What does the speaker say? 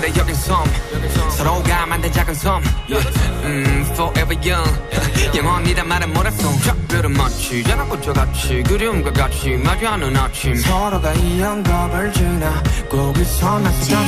그래 여긴 섬 서로가 만든 작은 섬 음, forever young. 영원이란 말은 뭐랬어. 작별은 마치 자나꽃과 같이 그리움과 같이 마주하는 아침. 서로가 이 영겁을 지나 거기서 만났지만